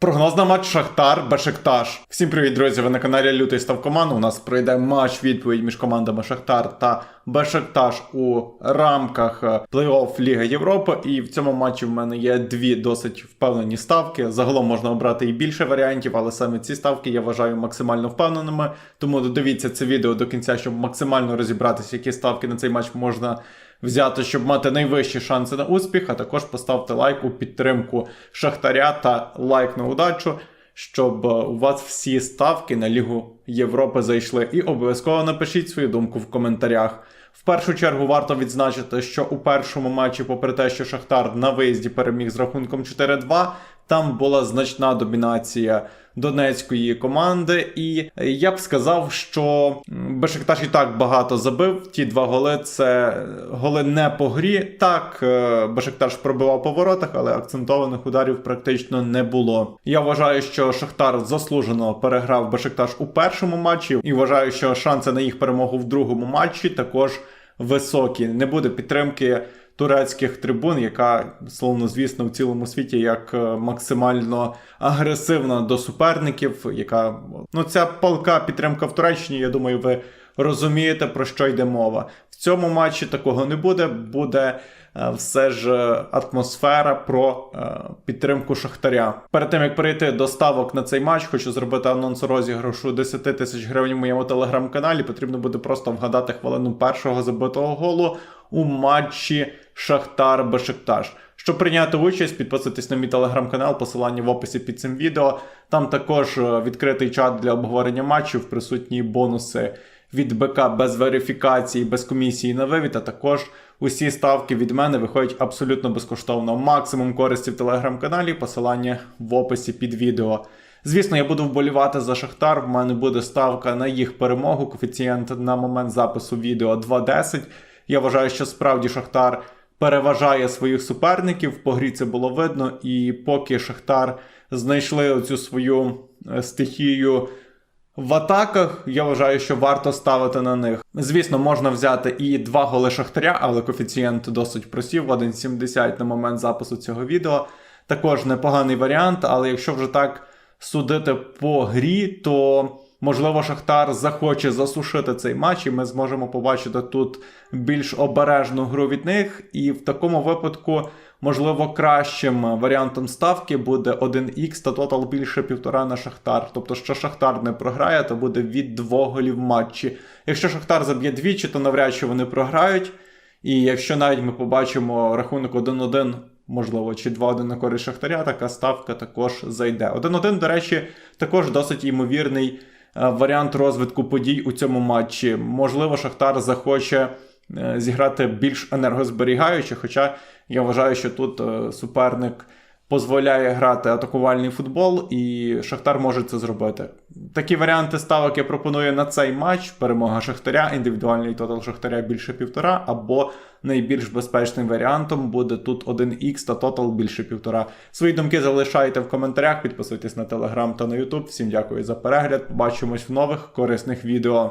Прогноз на матч Шахтар Бешикташ. Всім привіт, друзі! Ви на каналі Лютий Ставкоман. У нас пройде матч відповідь між командами Шахтар та Бешикташ у рамках е, плей-офф Ліги Європи. І в цьому матчі в мене є дві досить впевнені ставки. Загалом можна обрати і більше варіантів, але саме ці ставки я вважаю максимально впевненими. Тому додивіться це відео до кінця, щоб максимально розібратися, які ставки на цей матч можна взяти, щоб мати найвищі шанси на успіх. А також поставте лайк у підтримку Шахтаря та лайк на удачу, щоб е, у вас всі ставки на Лігу Європи зайшли. І обов'язково напишіть свою думку в коментарях. В першу чергу варто відзначити, що у першому матчі, попри те, що Шахтар на виїзді переміг з рахунком 4-2, там була значна домінація донецької команди, і я б сказав, що Бешикташ і так багато забив. Ті два голи це голи не по грі. Так, е, Бешикташ пробивав по воротах, але акцентованих ударів практично не було. Я вважаю, що Шахтар заслужено переграв Бешикташ у першому матчі, і вважаю, що шанси на їх перемогу в другому матчі також високі. Не буде підтримки турецьких трибун, яка словно звісно в цілому світі як е, максимально агресивна до суперників. Яка ну ця палка підтримка в Туреччині. Я думаю, ви розумієте про що йде мова. Цьому матчі такого не буде. Буде е, все ж е, атмосфера про е, підтримку Шахтаря. Перед тим як перейти до ставок на цей матч, хочу зробити анонс розіграшу 10 тисяч гривень в моєму телеграм-каналі. Потрібно буде просто вгадати хвилину першого забитого голу у матчі Шахтар Бешикташ. Щоб прийняти участь, підписуйтесь на мій телеграм-канал, посилання в описі під цим відео. Там також відкритий чат для обговорення матчів, присутні бонуси від БК без верифікації, без комісії на вивід, а також усі ставки від мене виходять абсолютно безкоштовно. Максимум користі в телеграм-каналі, посилання в описі під відео. Звісно, я буду вболівати за Шахтар. В мене буде ставка на їх перемогу. Коефіцієнт на момент запису відео 2.10. Я вважаю, що справді Шахтар переважає своїх суперників. По грі це було видно. І поки Шахтар знайшли оцю свою е, стихію в атаках, я вважаю, що варто ставити на них. Звісно, можна взяти і два голи Шахтаря, але коефіцієнт досить просів 1,70 на момент запису цього відео. Також непоганий варіант, але якщо вже так судити по грі, то можливо Шахтар захоче засушити цей матч, і ми зможемо побачити тут більш обережну гру від них. І в такому випадку, можливо, кращим варіантом ставки буде 1х та тотал більше півтора на Шахтар. Тобто, що Шахтар не програє, то буде від двох голів матчі. Якщо Шахтар заб'є двічі, то навряд чи вони програють. І якщо навіть ми побачимо рахунок 1-1, можливо, чи 2-1 на користь Шахтаря, така ставка також зайде. 1-1, до речі, також досить ймовірний е, варіант розвитку подій у цьому матчі. Можливо, Шахтар захоче зіграти більш енергозберігаюче, хоча я вважаю, що тут е, суперник дозволяє грати атакувальний футбол, і Шахтар може це зробити. Такі варіанти ставок я пропоную на цей матч: перемога Шахтаря, індивідуальний тотал Шахтаря більше півтора, або найбільш безпечним варіантом буде тут 1х та тотал більше півтора. Свої думки залишайте в коментарях, підписуйтесь на телеграм та на ютуб. Всім дякую за перегляд. Побачимось в нових корисних відео.